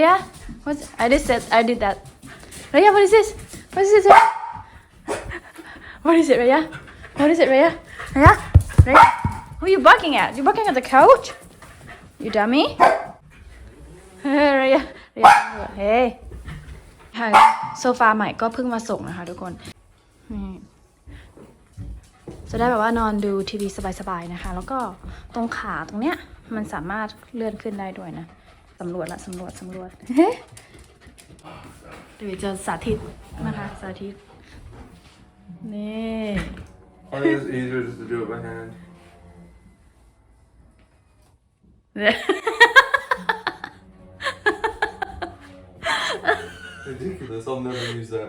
Yeah, what I just said I did that. Raya, what is this? What is this? Raya? What is it, Raya? What is it, Raya? Raya? Raya? Who are you barking at? You barking at the couch? You dummy? Raya, Raya, hey. ค่ะโซฟาใหม่ก็เพิ่งมาส่งนะคะทุกคนนี่จะได้แบบว่านอนดูทีวีสบายๆนะคะ แล้วก็ตรงขาตรงเนี้ยมันสามารถเลื่อนขึ้นได้ด้วยนะ สำรวจละสำรวจสำรวจเดี๋ยวจะสาธิตนะคะ สาธิต นี่ I think it's easier just to do it by hand. Ridiculous. I'll never use that.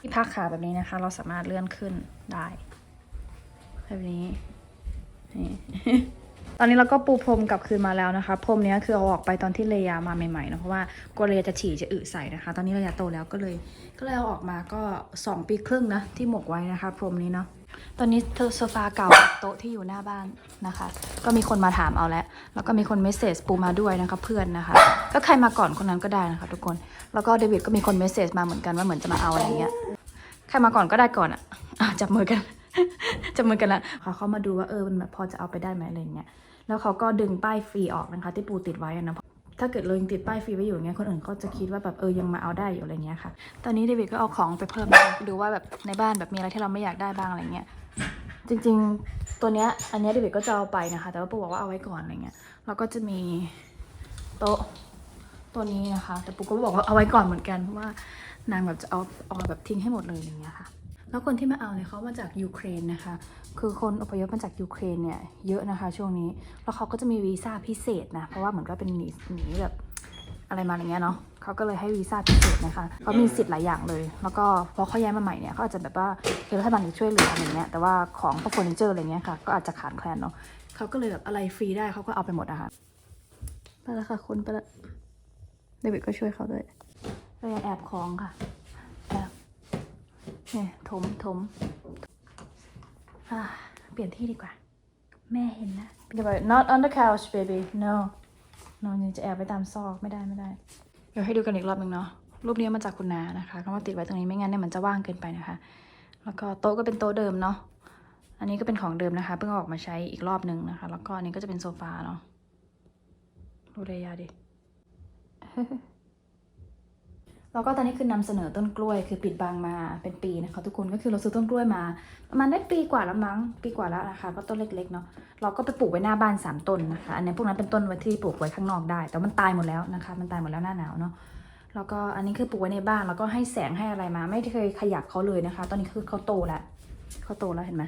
ที่พักขาแบบนี้นะคะ เราสามารถเลื่อนขึ้นได้ แบบนี้นี่ ตอนนี้เราก็ปูพรมกลับคืนมาแล้วนะคะ พรมนี้คือเอาออกไปตอนที่เลยามาใหม่ๆนะเพราะว่ากลัวเลยาจะฉี่จะอึใส่นะคะ ตอนนี้เลยาโตแล้วก็เลย ก็เลยเอาออกมาก็ 2 ปีครึ่งนะที่หมกไว้นะคะ พรมนี้เนาะตอนนี้เธอโซฟาเก่าโต๊ะที่อยู่หน้าบ้านนะคะ ก็มีคนมาถามเอาแล้วแล้วก็มีคนเมสเซจปูมาด้วยนะคะ เพื่อนนะคะ ก็ใครมาก่อนคนนั้นก็ได้นะคะ ทุกคนแล้วก็เดวิดก็มีคนเมสเซจมาเหมือนกันว่าเหมือนจะมาเอาอะไรเงี้ยใครมาก่อนก็ได้ก่อนอะอะจับมือกันจับมือกันละเขาเข้ามาดูว่าเออมันแบบพอจะเอาไปได้ไหมอะไรเงี้ย แล้วเขาก็ดึงป้ายฟรีออกนะคะ ที่ปูติดไว้อะนะถ้าเกิดเรายังติดป้ายฟรีไว้อยู่เงี้ยคนอื่นก็จะคิดว่าแบบเออยังมาเอาได้อยู่อะไรเงี้ยค่ะ ตอนนี้เดวิดก็เอาของไปเพิ่มดูว่าแบบในบ้านแบบมีอะไรที่เราไม่อยากได้บ้างอะไรเงี้ย จริงๆตัวเนี้ยอันเนี้ยเดวิดก็จะเอาไปนะคะ แต่ว่าปูบอกว่าเอาไว้ก่อนอะไรเงี้ยแล้วก็จะมีโต๊ะตัวนี้นะคะ แต่ปูก็บอกว่าเอาไว้ก่อนเหมือนกันเพราะว่านางแบบจะเอาเอาแบบทิ้งให้หมดเลยอย่างเงี้ยค่ะ แล้วคนที่มาเอาเนี่ยเขามาจากยูเครนนะคะ คือคนอพยพมาจากยูเครนเนี่ยเยอะนะคะ ช่วงนี้ แล้วเขาก็จะมีวีซ่าพิเศษนะ เพราะว่าเหมือนก็เป็นหนีหนีแบบอะไรมาอย่างเงี้ยเนาะเขาก็เลยให้วีซ่าพิเศษนะคะเขามีสิทธิ์หลายอย่างเลย แล้วก็พอเขาย้ายมาใหม่เนี่ยเขาอาจจะแบบว่าเป็นรัฐบาลช่วยเหลืออะไรเงี้ย แต่ว่าของพวกเฟอร์นิเจอร์อะไรเงี้ยค่ะ ก็อาจจะขาดแคลนเนาะเขาก็เลยแบบอะไรฟรีได้เขาก็เอาไปหมดนะคะไปแล้วค่ะคุณไปแล้วเดวิดก็ช่วยเขาด้วยเรายังแอบของค่ะแอบ เนี่ยถมถมอะเปลี่ยนที่ดีกว่า แม่เห็นนะอย่าไป not on the couch baby no no ยังจะแอบไปตามซอกไม่ได้ไม่ได้ เดี๋ยวให้ดูกันอีกรอบหนึ่งเนาะรูปนี้มาจากคุณนานะคะเขามาติดไว้ตรงนี้ไม่งั้นเนี่ยมันจะว่างเกินไปนะคะ แล้วก็โต๊ะก็เป็นโต๊ะเดิมเนาะอันนี้ก็เป็นของเดิมนะคะ เพิ่งออกมาใช้อีกรอบหนึ่งนะคะ แล้วก็อันนี้ก็จะเป็นโซฟาเนาะดูเลยาดิ แล้วก็ตอนนี้คือนำเสนอต้นกล้วยคือปิดบังมาเป็นปีนะคะทุกคนก็คือเราซื้อต้นกล้วยมาประมาณได้ปีกว่าแล้วมั้งปีกว่าแล้วนะคะก็ต้นเล็กๆเนาะเราก็ไปปลูกไว้หน้าบ้านสามต้นนะคะอันนี้พวกนั้นเป็นต้นไว้ที่ปลูกไว้ข้างนอกได้ แต่มันตายหมดแล้วนะคะ มันตายหมดแล้วหน้าหนาวเนาะแล้วก็อันนี้คือปลูกไว้ในบ้านแล้วก็ให้แสงให้อะไรมา ไม่เคยขยับเขาเลยนะคะ ตอนนี้คือเขาโตแล้วเขาโตแล้วเห็นไหม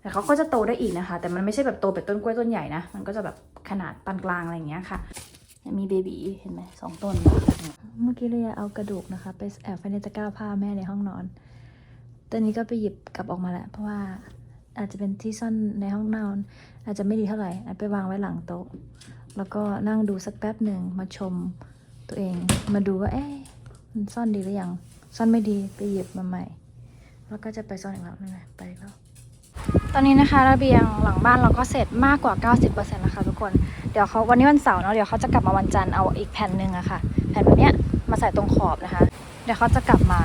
แต่เขาก็จะโตได้อีกนะคะ แต่มันไม่ใช่แบบโตแบบต้นกล้วยต้นใหญ่นะมันก็จะแบบขนาดปานกลางอะไรอย่างเงี้ยค่ะ มีเบบีเห็นไหมสองต้น เมื่อกี้เลยเอากระดูกนะคะ ไปแอบไว้ในตะกร้าผ้าแม่ในห้องนอน ตอนนี้ก็ไปหยิบกลับออกมาแล้วเพราะว่าอาจจะเป็นที่ซ่อนในห้องนอน อาจจะไม่ดีเท่าไหร่เอาไปวางไว้หลังโต๊ะ แล้วก็นั่งดูสักแป๊บหนึ่งมาชมตัวเอง มาดูว่าเอ๊ะมันซ่อนดีหรือยัง ซ่อนไม่ดีไปหยิบมาใหม่ แล้วก็จะไปซ่อนอีกแล้วนั่นไงไปอีกแล้วตอนนี้นะคะระเบียงหลังบ้านเราก็เสร็จมากกว่า 90%แล้วค่ะทุกคน เดี๋ยวเขาวันนี้วันเสาร์เนาะเดี๋ยวเขาจะกลับมาวันจันทร์เอาอีกแผ่นหนึ่งอะค่ะ แผ่นแบบเนี้ยมาใส่ตรงขอบนะคะ เดี๋ยวเขาจะกลับมา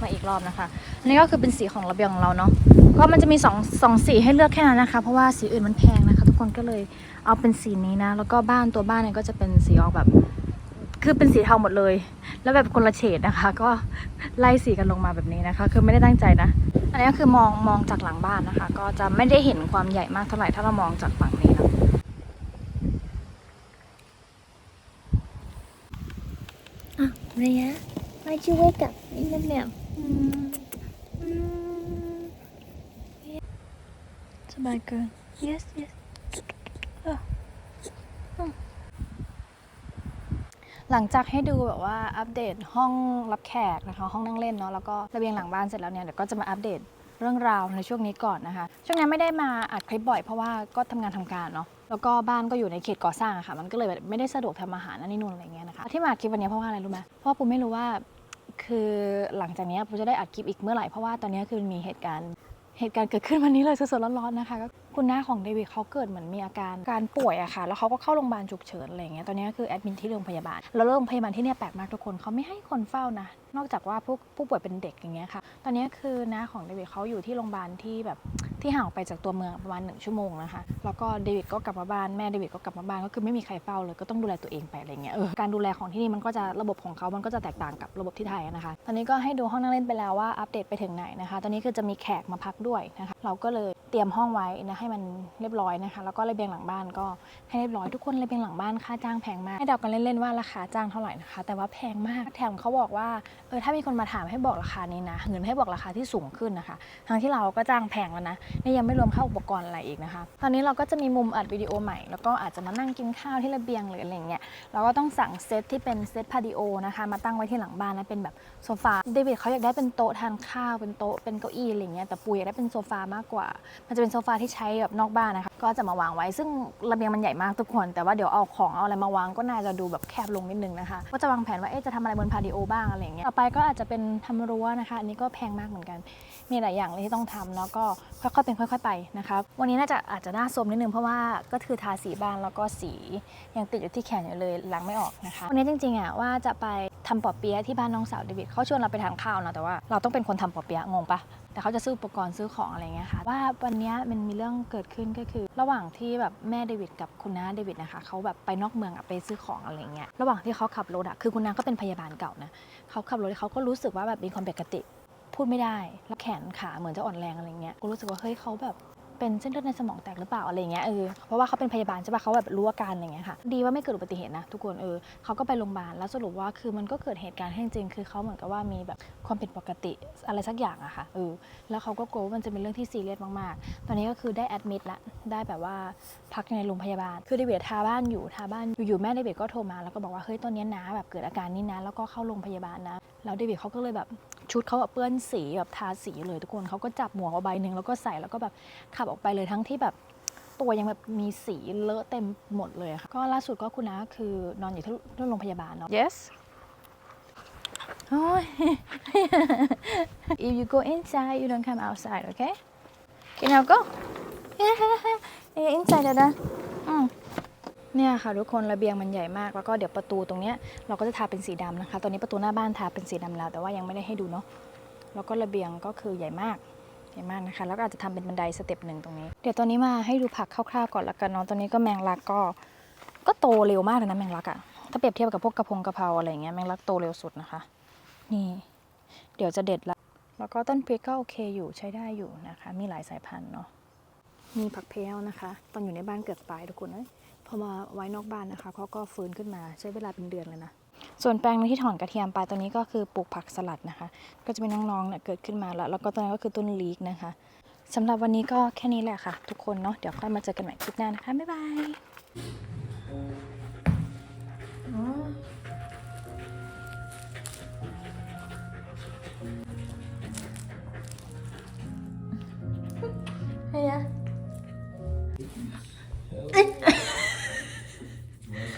มาอีกรอบนะคะ อันนี้ก็คือเป็นสีของระเบียงของเราเนาะก็มันจะมีสองสองสีให้เลือกแค่นั้นนะคะ เพราะว่าสีอื่นมันแพงนะคะ ทุกคนก็เลยเอาเป็นสีนี้นะ แล้วก็บ้านตัวบ้านเนี่ยก็จะเป็นสีออกแบบ คือเป็นสีเทาหมดเลย แล้วแบบคนละเฉดนะคะ ก็ไล่สีกันลงมาแบบนี้นะคะ คือไม่ได้ตั้งใจนะ อันนี้ก็คือมองมองจากหลังบ้านนะคะ ก็จะไม่ได้เห็นความใหญ่มากเท่าไหร่ถ้าเรามองจากฝั่งนี้นะ Rhea, why'd you wake up in the middle? สบายเกิน Yes, yes. หลังจากให้ดูแบบว่าอัปเดตห้องรับแขกนะคะ ห้องนั่งเล่นเนาะแล้วก็ระเบียงหลังบ้านเสร็จแล้วเนี่ยเดี๋ยวก็จะมาอัปเดตเรื่องราวในช่วงนี้ก่อนนะคะ ช่วงนี้ไม่ได้มาอัดคลิปบ่อยเพราะว่าก็ทำงานทำการเนาะ แล้วก็บ้านก็อยู่ในเขตก่อสร้างอะค่ะ มันก็เลยแบบไม่ได้สะดวกทำอาหารนั่นนี่นู่นอะไรเงี้ยนะคะ ที่มาอัดคลิปวันนี้เพราะว่าอะไรรู้ไหมเพราะว่าปูไม่รู้ว่าคือหลังจากนี้ปูจะได้อัดคลิปอีกเมื่อไหร่ เพราะว่าตอนนี้คือมีเหตุการณ์เหตุการณ์เกิดขึ้นวันนี้เลยสดๆร้อนๆนะคะก็ คุณน้าของเดวิดเขาเกิดเหมือนมีอาการการป่วยอะค่ะ แล้วเขาก็เข้าโรงพยาบาลฉุกเฉินอะไรเงี้ย ตอนนี้ก็คือแอดมินที่โรงพยาบาล แล้วโรงพยาบาลที่เนี่ยแปลกมากทุกคนเขาไม่ให้คนเฝ้านะ นอกจากว่าผู้ผู้ป่วยเป็นเด็กอย่างเงี้ยค่ะ ตอนนี้คือน้าของเดวิดเขาอยู่ที่โรงพยาบาลที่แบบที่ห่างออกไปจากตัวเมืองประมาณหนึ่งชั่วโมงนะคะ แล้วก็เดวิดก็กลับมาบ้านแม่เดวิดก็กลับมาบ้านก็คือไม่มีใครเฝ้าเลยก็ต้องดูแลตัวเองไปอะไรเงี้ยเออการดูแลของที่นี่มันก็จะระบบของเขามันก็จะแตกต่างกับระบบที่ไทยนะคะ ตอนนี้ก็ให้ดูห้องนั่งเล่นไปแล้วว่าอัปเดตไปถึงไหนนะคะ ตอนนี้คือจะมีแขกมาพักด้วยนะคะ เราก็เลยเตรียมห้องไว้นะให้มันเรียบร้อยนะคะ แล้วก็ระเบียงหลังบ้านก็ให้เรียบร้อยทุกคนระเบียงหลังบ้านค่าจ้างแพงมาก ให้เดากันเล่นๆว่าราคาจ้างเท่าไหร่นะคะ แต่ว่าแพงมากแถมเขาบอกว่าเออถ้ามีคนมาถามให้บอกราคานี้นะเงินให้บอกราคาที่สูงขึ้นนะคะทั้งที่เราก็จ้างแพงแล้วนะนี่ยังไม่รวมค่าอุปกรณ์อะไรอีกนะคะ ตอนนี้เราก็จะมีมุมอัดวิดีโอใหม่ แล้วก็อาจจะมานั่งกินข้าวที่ระเบียงหรืออะไรเงี้ยเราก็ต้องสั่งเซตที่เป็นเซตพาดิโอนะคะมาตั้งไว้ที่หลังบ้านนะเป็นแบบโซฟาเดวิดเขาอยากได้เป็นโต๊ะทานข้าวเป็นโต๊ะเป็นเก้าอี้อะไรเงี้ยแต่ปูอยากได้เป็นโซฟามากกว่ามันจะเป็นโซฟาที่ใช้แบบนอกบ้านนะคะ ก็จะมาวางไว้ ซึ่งระเบียงมันใหญ่มากทุกคน แต่ว่าเดี๋ยวเอาของเอาอะไรมาวางก็น่าจะดูแบบแคบลงนิดนึงนะคะ ก็จะวางแผนว่าเอ๊ะจะทำอะไรบนพาดิโอบ้างอะไรอย่างเงี้ย ต่อไปก็อาจจะเป็นทำรั้วนะคะ อันนี้ก็แพงมากเหมือนกัน มีหลายอย่างเลยที่ต้องทำแล้วก็ค่อยๆเป็นค่อย ๆ ไปนะคะ วันนี้น่าจะอาจจะน้าสมนิดนึงเพราะว่าก็คือทาสีบ้านแล้วก็สียังติดอยู่ที่แขนอยู่เลยล้างไม่ออกนะคะ วันนี้จริงๆอะว่าจะไปทำปอเปี๊ยะที่บ้านน้องสาวเดวิดเขาชวนเราไปทานข้าวนะแต่ว่าเราต้องเป็นคนทำปอเปี๊ยะงงปะ แต่เขาจะซื้ออุปกรณ์ซื้อของอะไรเงี้ยค่ะ ว่าวันนี้มันมีเรื่องเกิดขึ้นก็คือ ระหว่างที่แบบแม่เดวิดกับคุณน้าเดวิดนะคะเขาแบบไปนอกเมืองอะไปซื้อของอะไรเงี้ยระหว่างที่เขาขับรถอะคือคุณน้าก็เป็นพยาบาลเก่านะเขาขับรถเขาก็รู้สึกว่าแบบมีความปกติ พูดไม่ได้แล้วแขนขาเหมือนจะอ่อนแรงอะไรเงี้ยกูรู้สึกว่าเฮ้ยเขาแบบ เป็นเส้นเลือดในสมองแตกหรือเปล่าอะไรเงี้ยเออเพราะว่าเขาเป็นพยาบาลใช่ปะเขาแบบรู้อาการอะไรเงี้ยค่ะดีว่าไม่เกิดอุบัติเหตุนะทุกคนเออเขาก็ไปโรงพยาบาลแล้วสรุปว่าคือมันก็เกิดเหตุการณ์ให้จริงคือเขาเหมือนกับว่ามีแบบความผิดปกติอะไรสักอย่างอะค่ะเออแล้วเขาก็กลัวว่ามันจะเป็นเรื่องที่ซีเรียสมากๆ ตอนนี้ก็คือได้แอดมิดละได้แบบว่าพักในโรงพยาบาล คือเดวิดทาบ้านอยู่ทาบ้านอยู่ๆแม่เดวิดก็โทรมาแล้วก็บอกว่าเฮ้ยตอนนี้น้าแบบเกิดอาการนี้นะแล้วก็เข้าโรงพยาบาลนะแล้วเดวิดเขาก็เลยแบบ ชุดเขาแบบเปื้อนสีแบบทาสีเลยทุกคนเขาก็จับหมวกเอาใบหนึ่งแล้วก็ใส่แล้วก็แบบขับออกไปเลยทั้งที่แบบตัวยังแบบมีสีเลอะเต็มหมดเลยอะค่ะก็ล่าสุดก็คุณน้าคือนอนอยู่ที่โรงพยาบาลเนาะ yes โอ้ย if you go inside you don't come outside okay can you go yeah inside เดี๋ยวนะอืม เนี่ยค่ะทุกคนระเบียงมันใหญ่มากแล้วก็เดี๋ยวประตูตรงเนี้ยเราก็จะทาเป็นสีดำนะคะ ตอนนี้ประตูหน้าบ้านทาเป็นสีดำแล้ว แต่ว่ายังไม่ได้ให้ดูเนาะแล้วก็ระเบียงก็คือใหญ่มากใหญ่มากนะคะ แล้วก็อาจจะทำเป็นบันไดสเต็ปหนึ่งตรงนี้ เดี๋ยวตอนนี้มาให้ดูผักคร่าวๆก่อนละกันเนาะตอนนี้ก็แมงลักก็ก็โตเร็วมากเลยนะแมงลักอะถ้าเปรียบเทียบกับพวกกระพงกระเพราอะไรเงี้ยแมงลักโตเร็วสุดนะคะ นี่ เดี๋ยวจะเด็ดละแล้วก็ต้นพริกก็โอเคอยู่ใช้ได้อยู่นะคะ มีหลายสายพันธุ์เนาะมีผักเพลวนะคะ ตอนอยู่ในบ้านเกิดตายทุกคนเอ้ย พอมาไว้นอกบ้านนะคะเขาก็ฟื้นขึ้นมาใช้เวลาเป็นเดือนเลยนะส่วนแปลงหนึงที่ถอนกระเทียมไปตัวนี้ก็คือปลูกผักสลัดนะคะ ก็จะเป็นน้องๆเนี่ยเกิดขึ้นมาแล้ว แล้วก็ตัวนั้นก็คือต้นลีกนะคะสำหรับวันนี้ก็แค่นี้แหละค่ะ ทุกคนเนาะเดี๋ยวค่อยมาเจอกันใหม่คลิปหน้านะคะบ๊ายบาย